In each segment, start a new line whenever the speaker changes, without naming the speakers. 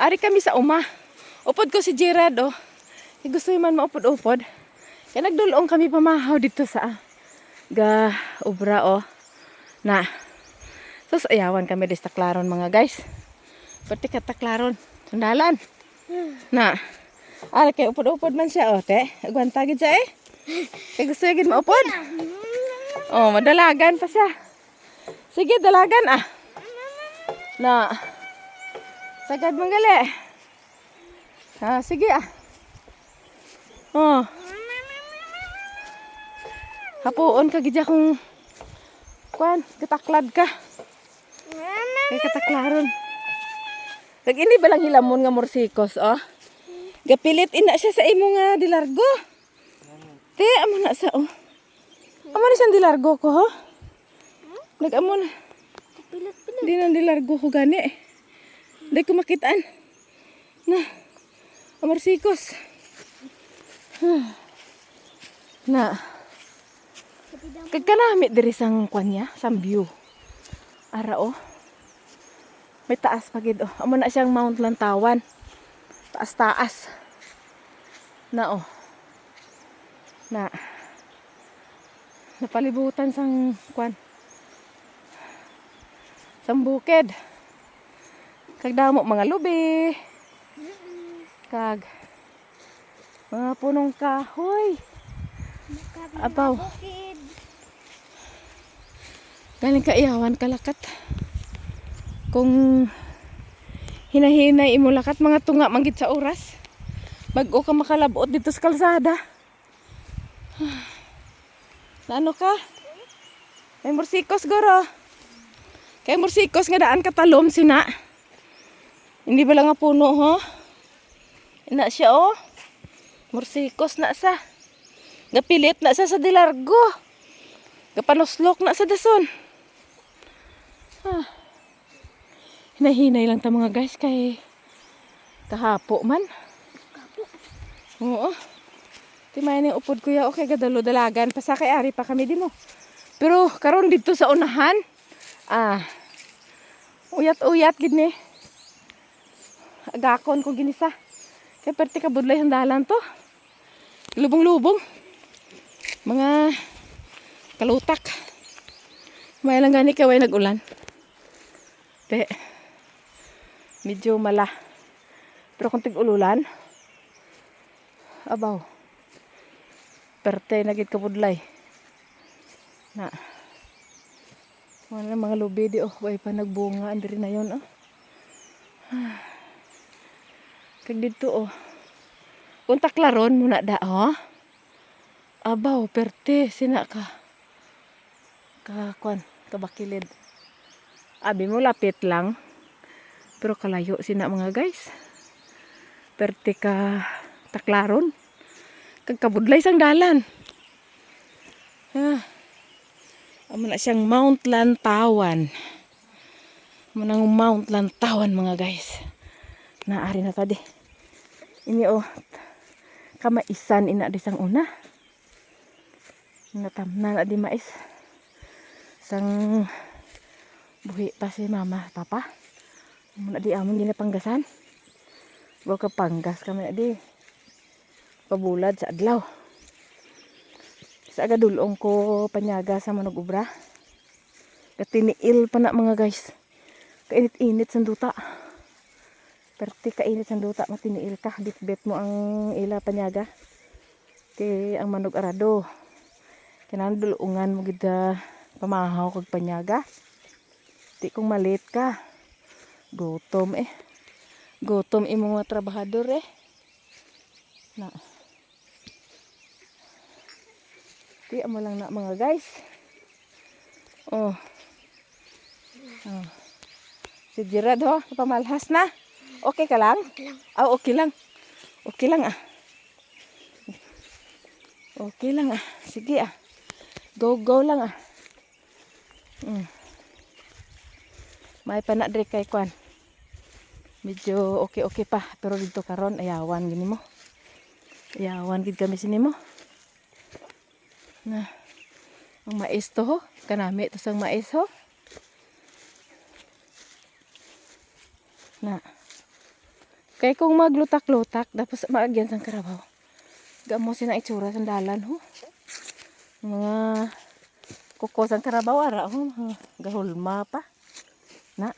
Ari kami sa uma. Upod ko si Gerard, oh. Kaya gusto man maupod-upod. Kaya nagdulong kami pamahaw dito sa ga ubra, oh. Na. Sus, ayawan kami di taklaron, mga guys. Pati ka taklaron. Sandalan. Na. Ari kay upod-upod man siya, oh, te. Agwantagid siya, eh. Kaya gusto gid maupod. Oh, madalagan pa siya. Sige, dalagan, ah. Na. Sagad manggali. Ah, sige ah. Oh. Hapuon ka gidya kung kuan, kataklad ka. Kay kataklaron. Kag ini balang hilamon nga morsikos, oh. Gapilit ina siya sa imo nga dilargo. Te, amo na sa oh. Amo na siyang dilargo ko, ho? Nag-amo na. Di na dilargo ko gani. Di ko makitaan. Na. Amarsikos. Na. Kagkanamit diri sang kwanya, sang view. Ara oh. May taas pa gid oh. Amo na siyang Mount Lantawan. Taas-taas. Na oh. Na. Napalibutan sang kwan. Sang bukid. Kag damo mga lubi. Kag mga punong kahoy. Apaw. Galing ka iyawan kalakat. Kung hinahinay imo lakat mga tunga manggit sa oras. Bago ka makalabot dito sa kalsada. Ano ka? May mursikos goro. Kay mursikos nga daan katalom sina. Hindi ba lang nga puno ho? Ina siya oh. Mursikos na sa. Gapilit na sa sa dilargo. Gapanuslok na sa dason. Ah. Hinahinay lang ta mga guys kay kahapo man. Oo. Timay ni upod kuya okay gadalo dalagan pasakay ari pa kami din mo. Pero karon dito sa unahan ah uyat-uyat gid ni. Agakon ko ginisa. Kay perti ka budlay ang dalan to. Lubong-lubong. Mga kalutak. May lang gani kaway nag-ulan. Te. Medyo mala. Pero kung tig-ululan, abaw. Perte na gid kabudlay. Na. Wala mga lubi oh, way pa nagbunga andiri na yon oh. Kag dito oh. Kung taklaron muna da oh. Abaw, perte sina ka. Ka kwan, kabakilid. Abi mo lapit lang. Pero kalayo sina mga guys. Perte ka taklaron. Kag kabudlay sang dalan. Ah. Amo na siyang Mount Lantawan. Amo nang Mount Lantawan mga guys. Naari na tadi. Ini oh kamaisan ina di sang una. Natamnan na di mais. Sang buhi pa si mama papa. Muna di amon gina panggasan. Bawa ka panggas kami di. Pabulad sa adlaw. Sa agadulong ko panyaga sa manog ubra. Katiniil pa na mga guys. Kainit-init sa duta. Perti kainit sa duta matiniil ka. Bitbit mo ang ila panyaga. Kay ang manog arado. Kinandulungan mo gida pamahaw kag panyaga. Di kong malit ka. Gutom eh. Gutom imo mga trabahador eh. Na. Di mo lang na mga guys. Oh. Oh. Si Gerard ho, pamalhas na. Okay ka lang? Ah, okay lang. Okay lang ah. Okay lang ah. Sige ah. Go go lang ah. Mm. May panadre kay kwan. Medyo okay okay pa pero dito karon ayawan gini mo. Ayawan gid kami sini mo. Na. Ang mais to ho. Kanami to sang mais ho. Na. Kaya kung maglutak-lutak, tapos maagyan sang karabaw. Gamo sina itsura sa dalan ho. Mga kuko sang karabaw ara ho, mga gahulma pa. Na.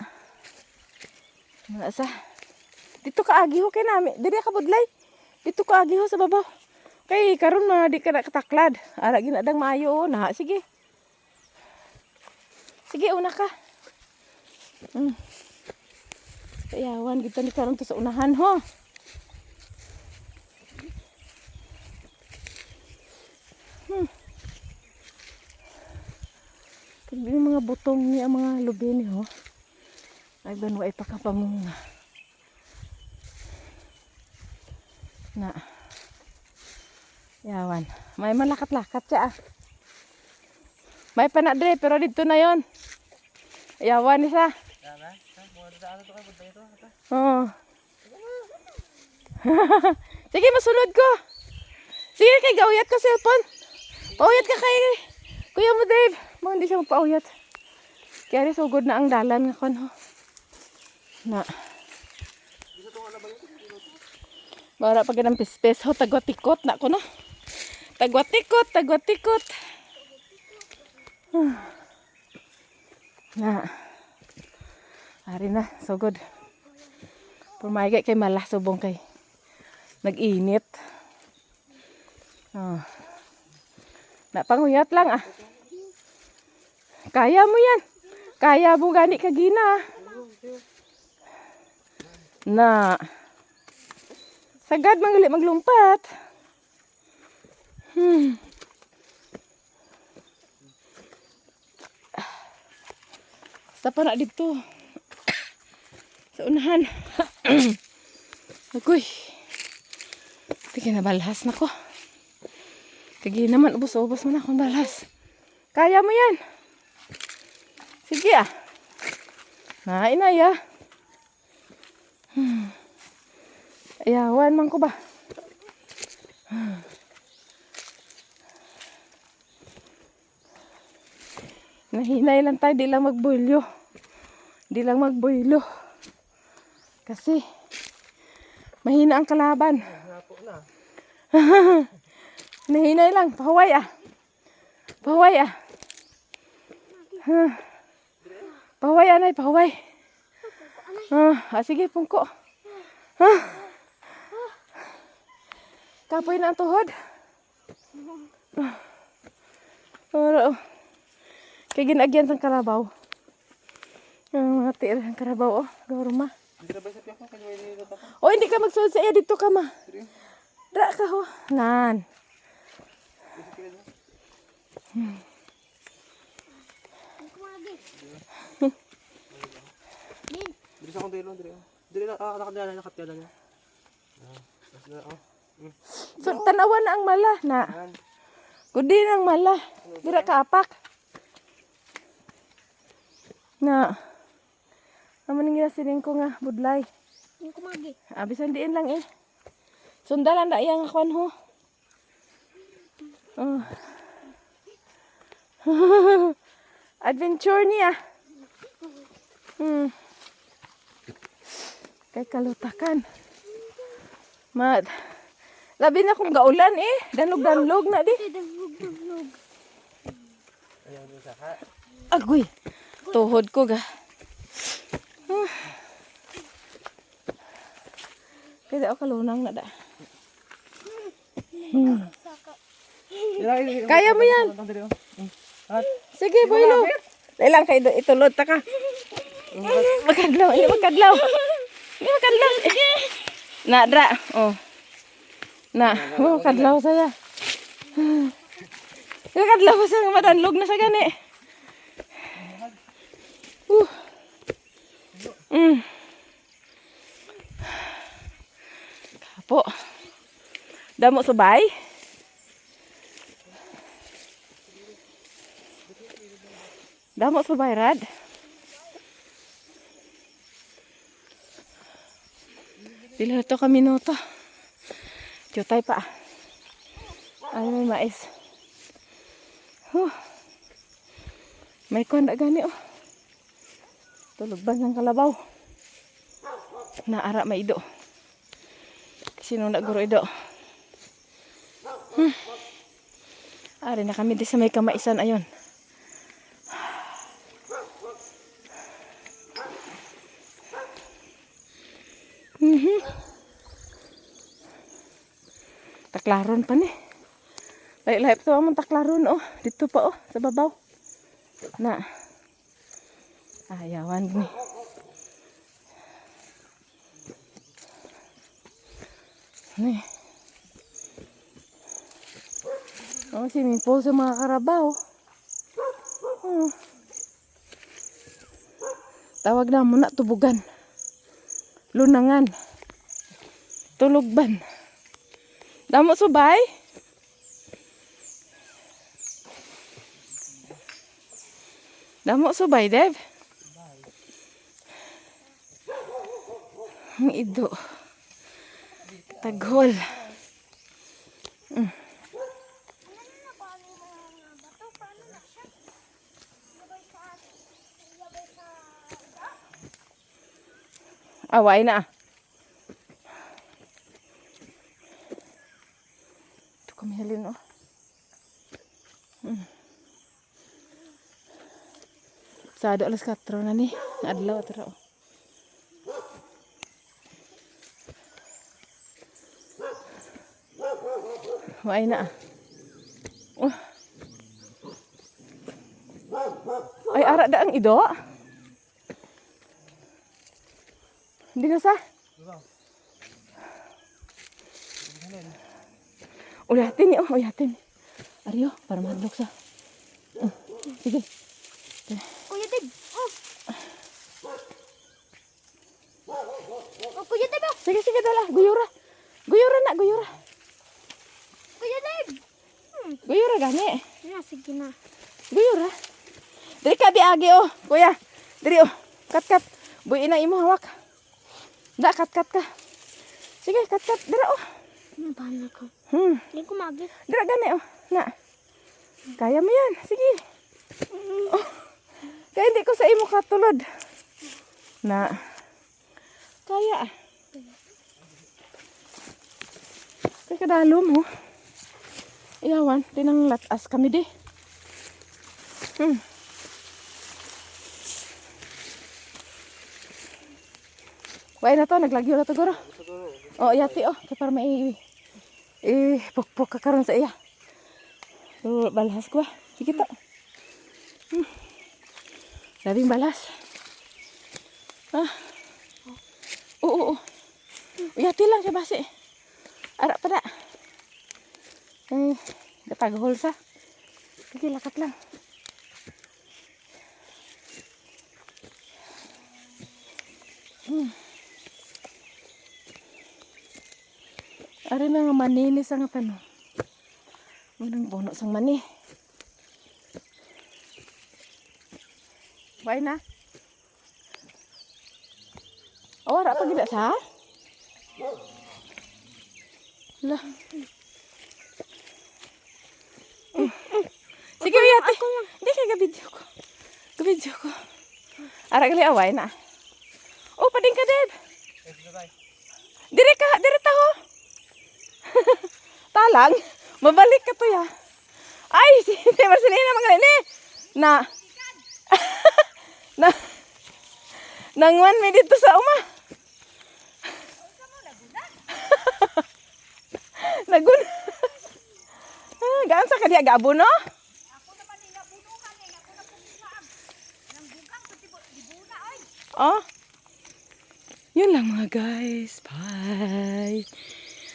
Wala sa. Dito ka agi ho kay nami. Diri ka budlay. Dito ka agi ho sa babaw. Kay karon na di ka na kataklad. Ara ginadang maayo na. Sige. Sige una ka. Mm. Kayawan kita ni karon to sa unahan ho. Hmm. Yung mga butong ni ang mga lubini ho. Ay banwa ay pakapamunga. Na. Yawan. May malakat-lakat siya ah. May panadre pero dito na yon. Yawan isa. Oo. Sige, masunod ko. Sige, kay gauyat ko cellphone. Pauyat ka kay Kuya mo, Dave. Mo hindi siya magpauyat. Kaya rin sugod na ang dalan nga kon ho. Na. Bara pag ng pispes ho, tagwatikot na ko no. Tagwatikot, tagwatikot. Hmm. Na. Ari na, sugod. Pumagay kay malas subong kay nag-init. Oh. Napanguyat lang ah. Kaya mo yan. Kaya mo gani ka gina. Na. Sagad mangulit maglumpat. Hmm. Basta pa na dito. Sa unahan. Agoy. Tige na balhas na ko. Tige naman, ubos-ubos mo na akong balhas. Kaya mo yan. Sige ah. Na, inaya. Hmm. Ayawan man ko ba? Hmm. Nahinay lang tayo, di lang magboilyo. Di lang magboilyo. Kasi, mahina ang kalaban. Nahinay lang, pahuway ah. Pahuway ah. Huh. Pahuway anay, pahuway. Ah, ah, sige, pungko. Ah. Kapoy na ang tuhod. Ah. Oh. Kaya ginagyan sa karabaw. Ang mga tira ng karabaw, oh. Gorma. Oh, hindi ka magsuot sa iya. Dito ka, ma. Dra ka, ho. Nan.
Dili sa akong dilo. Dili na, ah, nakadala, nakatala niya. Ah, na, oh.
So, tanawan na ang mala, na. Kudi ang mala. Dira ka apak. Na. Naman nga sining ko nga, budlay.
Yung kumagi.
Abisan diin lang eh. Sundalan na iyang kwan ho. Oh. Adventure niya. Hmm. Kay kalutakan. Mat. Labi na kung gaulan eh. Danlog-danlog na di.
Ka.
Agoy. Tuhod ko ga. Kaya ako kalunang na da. Hmm. Kaya mo yan. Sige, boylo. Ilang kayo itulod ta ka. Magkadlaw, hindi magkadlaw. Hindi magkadlaw. Na, dra. Oh. Na, oh, kadlaw saya. Hindi kadlaw sa madanlog na sa gani. Uh. Mm. Kapo. Damo subay. Damo subay rad. Dila to kami noto. Jutay pa. Ay may mais. Huh. May konda gani oh. Tulog ba ng kalabaw? Naara maido. Sino na guro ido? Hmm. Ari na kami di sa may kamaisan ayon. Mhm. Taklaron pa ni. Lahi-lahi pa to among taklaron oh. Dito pa oh sa babaw. Na. Ayawan ni. Ni. Oh, swimming pool sa mga karabaw. Oh. Tawag na mo na tubugan. Lunangan. Tulugban. Damo subay? Damo subay, Dev? Ang ido. Taghol. Away na. Ito kami halin, oh. Hmm. Sado alas 4 na ni. Adlaw oh. Away na. Oh. Ay, ara da ang ido. Hindi na sa. Ulihatin niyo, ulihatin. Ariyo, para mahadlok sa. Mm, Sige.
Kuya Dib. Oh. Oh, Kuya Dib. oh.
Sige, sige dala. Guyura. Guyura na, guyura. Guyura gani.
Na, sige na.
Guyura. Diri ka biagi oh. Kuya. Diri oh. Kat kat. Buy na imo hawak. Da kat kat ka. Sige, kat kat. Dira oh.
Ano ba na ko?
Hmm.
Hindi ko magi.
Dira gani oh. Na. Kaya mo yan. Sige. Oh. Kaya hindi ko sa imo katulad. Na. Kaya. Kaya kadalo mo. Iyawan. Tinang latas kami di. Hmm. Wai na to, naglagyo na to guro. Oh, yati oh, kaya may eh pukpuk ka karon sa iya. So, balhas ko. ah. Sige to. Hmm. Labing balas. Ah. Oo, oo. Uyati lang siya basi. Ara pa na. Eh, gataghol sa. Sige, lakat lang. Hmm. Ari na nga maninis ang tanong. Manang bono sang mani. Bye na. Oh, wala pa gila sa? Lah. Sige, biyate. Hindi kaya gabidyo ko. Gabidyo ko. Ara gali away na. Oh, pading ka, Deb. Dire ka, dire taho. Talang. Mabalik ka to ya. Ay, si Marcelina mga ni. Na. na. Nangwan mi dito sa uma. Nagun. ah, gaan sa kadiya gabo no? Oh. Yun lang mga guys. Bye.